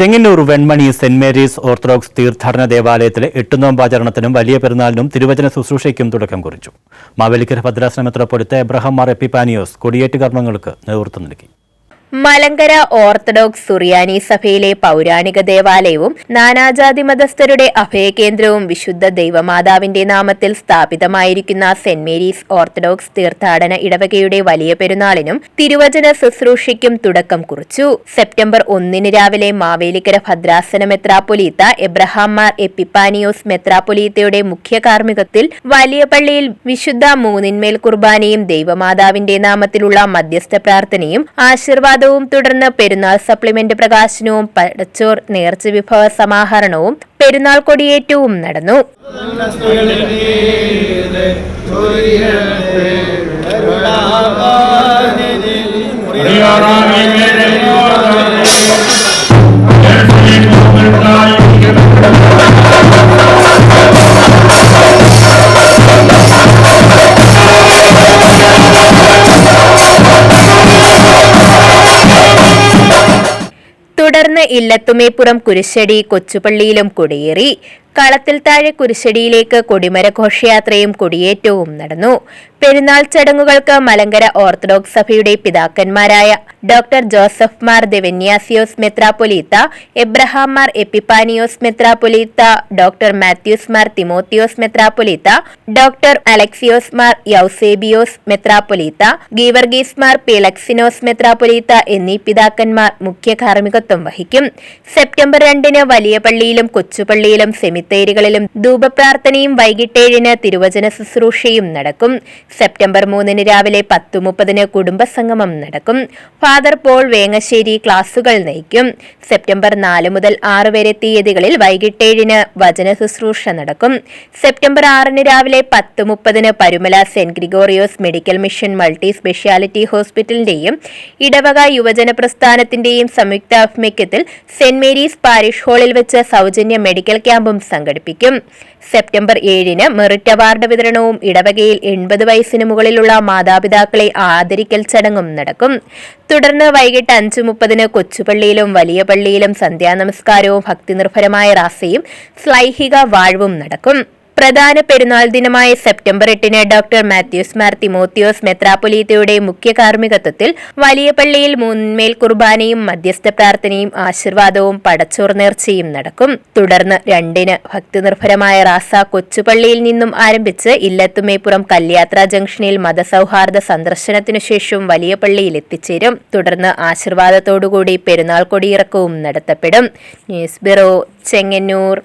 Chengannur Venmani saint Mary's orthodox തീർത്ഥാടന ദേവാലയത്തിലെ എട്ടുനോമ്പാചരണത്തിനും വലിയ പെരുന്നാളിനും തിരുവചന ശുശ്രൂഷയ്ക്കും തുടക്കം കുറിച്ചു. മാവേലിക്കര ഭദ്രാസന മെത്രോപ്പൊലിത്ത എബ്രഹാം മാർ എപ്പിപ്പാനിയോസ് കൊടിയേറ്റ് കർമ്മങ്ങൾക്ക് നേതൃത്വം നൽകി. മലങ്കര ഓർത്തഡോക്സ് സുറിയാനി സഭയിലെ പൗരാണിക ദേവാലയവും നാനാജാതി മതസ്ഥരുടെ അഭയകേന്ദ്രവും വിശുദ്ധ ദൈവമാതാവിന്റെ നാമത്തിൽ സ്ഥാപിതമായിരിക്കുന്ന സെന്റ് മേരീസ് ഓർത്തഡോക്സ് തീർത്ഥാടന ഇടവകയുടെ വലിയ പെരുന്നാളിനും തിരുവചന ശുശ്രൂഷയ്ക്കും തുടക്കം കുറിച്ചു. സെപ്റ്റംബർ ഒന്നിന് രാവിലെ മാവേലിക്കര ഭദ്രാസന മെത്രാപ്പൊലീത്ത എബ്രഹാം മാർ എപ്പിപ്പാനിയോസ് മെത്രാപ്പൊലീത്തയുടെ മുഖ്യ കാർമ്മികത്തിൽ വലിയ പള്ളിയിൽ വിശുദ്ധ മൂന്നിന്മേൽ കുർബാനയും ദൈവമാതാവിന്റെ നാമത്തിലുള്ള മധ്യസ്ഥ പ്രാർത്ഥനയും ആശീർവാദവും തുടർന്ന് പെരുന്നാൾ സപ്ലിമെന്റ് പ്രകാശനവും പടച്ചോർ നേർച്ച വിഭവ സമാഹരണവും പെരുന്നാൾ കൊടിയേറ്റവും നടന്നു. തുടർന്ന് ഇല്ലത്തുമേപ്പുറം കുരിശടി കൊച്ചുപള്ളിയിലും കൊടിയേറി. കളത്തിൽ താഴെ കുരിശടിയിലേക്ക് കൊടിമര ഘോഷയാത്രയും കൊടിയേറ്റവും നടന്നു. പെരുന്നാൾ ചടങ്ങുകൾക്ക് മലങ്കര ഓർത്തഡോക്സ് സഭയുടെ പിതാക്കന്മാരായ ഡോക്ടർ ജോസഫ് മാർ ദെവന്യാസിയോസ് മെത്രാപൊലീത്ത എബ്രഹാം മാർ എപ്പിപ്പാനിയോസ് മെത്രാപൊലീത്ത ഡോക്ടർ മാത്യൂസ് മാർ തിമോത്തിയോസ് മെത്രാപൊലീത്ത ഡോക്ടർ അലക്സിയോസ് മാർ യൗസേബിയോസ് മെത്രാപൊലീത്ത ഗീവർഗീസ് മാർ പിലക്സിനോസ് മെത്രാപൊലീത്ത എന്നീ പിതാക്കന്മാർ മുഖ്യ കാർമ്മികത്വം വഹിക്കും. സെപ്റ്റംബർ രണ്ടിന് വലിയ പള്ളിയിലും കൊച്ചുപള്ളിയിലും സെമിത്തേരികളിലും ധൂപപ്രാർത്ഥനയും വൈകിട്ട് ഏഴിന് തിരുവചന ശുശ്രൂഷയും നടക്കും. സെപ്റ്റംബർ മൂന്നിന് രാവിലെ പത്തു മുപ്പതിന് കുടുംബസംഗമം നടക്കും. ഫാദർ പോൾ വേങ്ങശ്ശേരി ക്ലാസുകൾ നയിക്കും. സെപ്റ്റംബർ നാല് മുതൽ ആറ് വരെ തീയതികളിൽ വൈകിട്ട് ഏഴിന് വചന ശുശ്രൂഷ നടക്കും. സെപ്റ്റംബർ ആറിന് രാവിലെ പത്ത് മുപ്പതിന് Parumala Saint Gregorios medical mission multi speciality ഹോസ്പിറ്റലിന്റെയും ഇടവക യുവജന പ്രസ്ഥാനത്തിന്റെയും സംയുക്താഭിമുഖ്യത്തിൽ സെന്റ് മേരീസ് പാരിഷ് ഹാളിൽ വെച്ച് സൗജന്യ മെഡിക്കൽ ക്യാമ്പും സംഘടിപ്പിക്കും. സെപ്റ്റംബർ ഏഴിന് മെറിറ്റ് അവാർഡ് വിതരണവും ഇടവകയിൽ എൺപത് വയസ്സിന് മുകളിലുള്ള മാതാപിതാക്കളെ ആദരിക്കൽ ചടങ്ങും നടക്കും. തുടർന്ന് വൈകിട്ട് അഞ്ചു മുപ്പതിന് കൊച്ചുപള്ളിയിലും വലിയ പള്ളിയിലും സന്ധ്യാനമസ്കാരവും ഭക്തിനിർഭരമായ റാസയും സ്ലൈഹിക വാഴ്വും നടക്കും. പ്രധാന പെരുന്നാൾ ദിനമായ സെപ്റ്റംബർ എട്ടിന് ഡോക്ടർ മാത്യൂസ് മാർ തിമോത്തിയോസ് മെത്രാപ്പൊലീത്തയുടെ മുഖ്യ കാർമ്മികത്വത്തിൽ വലിയ പള്ളിയിൽ കുർബാനയും മധ്യസ്ഥ പ്രാർത്ഥനയും ആശീർവാദവും പടച്ചോർ നേർച്ചയും നടക്കും. തുടർന്ന് രണ്ടിന് ഭക്തിനിർഭരമായ റാസ കൊച്ചുപള്ളിയിൽ നിന്നും ആരംഭിച്ച് ഇല്ലത്തുമേപ്പുറം കല്യാത്ര ജംഗ്ഷനിൽ മതസൗഹാർദ്ദ സന്ദർശനത്തിനു ശേഷം വലിയ പള്ളിയിൽ എത്തിച്ചേരും. തുടർന്ന് ആശീർവാദത്തോടുകൂടി പെരുന്നാൾ കൊടിയിറക്കവും നടത്തപ്പെടും. News bureau Chengannur.